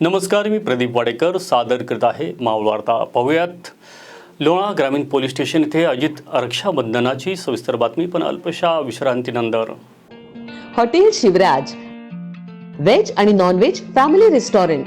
नमस्कार मी प्रदीप वाडेकर सादर करत आहे मावळ वार्ता. पाहूयात लोणा ग्रामीण पोलीस स्टेशन इथे अजित रक्षाबंधनाची सविस्तर बातमी पण अल्पशा विश्रांतीनंतर. हॉटेल शिवराज व्हेज आणि non veg family restaurant.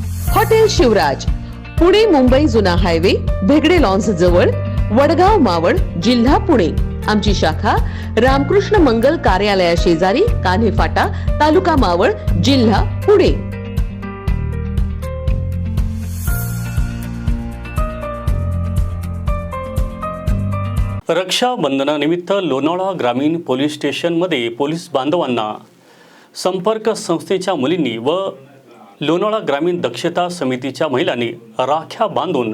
Hotel Shivraj Pune Mumbai जुना हायवे भेगडे लॉन्स जवळ वडगाव मावळ जिल्हा पुणे. आमची शाखा रामकृष्ण मंगल कार्यालया शेजारी कान्हे फाटा तालुका मावळ जिल्हा पुणे. रक्षाबंधनानिमित्त लोणावळा ग्रामीण पोलीस स्टेशनमध्ये पोलीस बांधवांना संपर्क संस्थेच्या मुलींनी व लोणावळा ग्रामीण दक्षता समितीच्या महिलांनी राख्या बांधून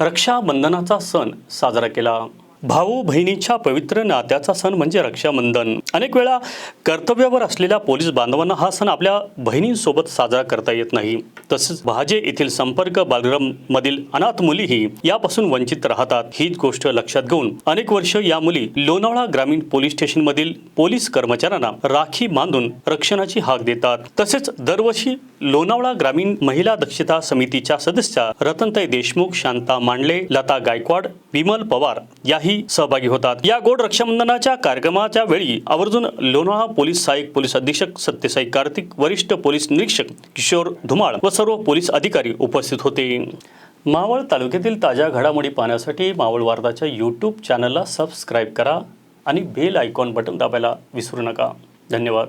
रक्षाबंधनाचा सण साजरा केला. भाऊ बहिणीच्या पवित्र नात्याचा सण म्हणजे रक्षाबंधन. अनेक वेळा कर्तव्यावर असलेल्या पोलीस बांधवांना हा सण आपल्या बहिणींसोबत साजरा करता येत नाही. तसेच भाजे येथील संपर्क बालगृह मधील अनाथ मुलीही यापासून वंचित राहतात. हीच गोष्ट लक्षात घेऊन अनेक वर्ष या मुली लोणावळा ग्रामीण पोलीस स्टेशन मधील पोलीस कर्मचाऱ्यांना राखी बांधून रक्षणाची हाक देतात. तसेच दरवर्षी लोणावळा ग्रामीण महिला दक्षता समितीच्या सदस्या रतनताई देशमुख शांता मांडले लता गायकवाड विमल पवार याही सहभागी होतात. या गोड रक्षाबंधनाच्या कार्यक्रमाच्या वेळी आवर्जून लोणावळा पोलीस सहाय्यक पोलीस अधीक्षक सत्यसाई कार्तिक वरिष्ठ पोलीस निरीक्षक किशोर धुमाळ व सर्व पोलीस अधिकारी उपस्थित होते. मावळ तालुक्यातील ताज्या घडामोडी पाहण्यासाठी मावळ वार्ताच्या यूट्यूब चॅनलला सबस्क्राईब करा आणि बेल आयकॉन बटन दाबायला विसरू नका. धन्यवाद.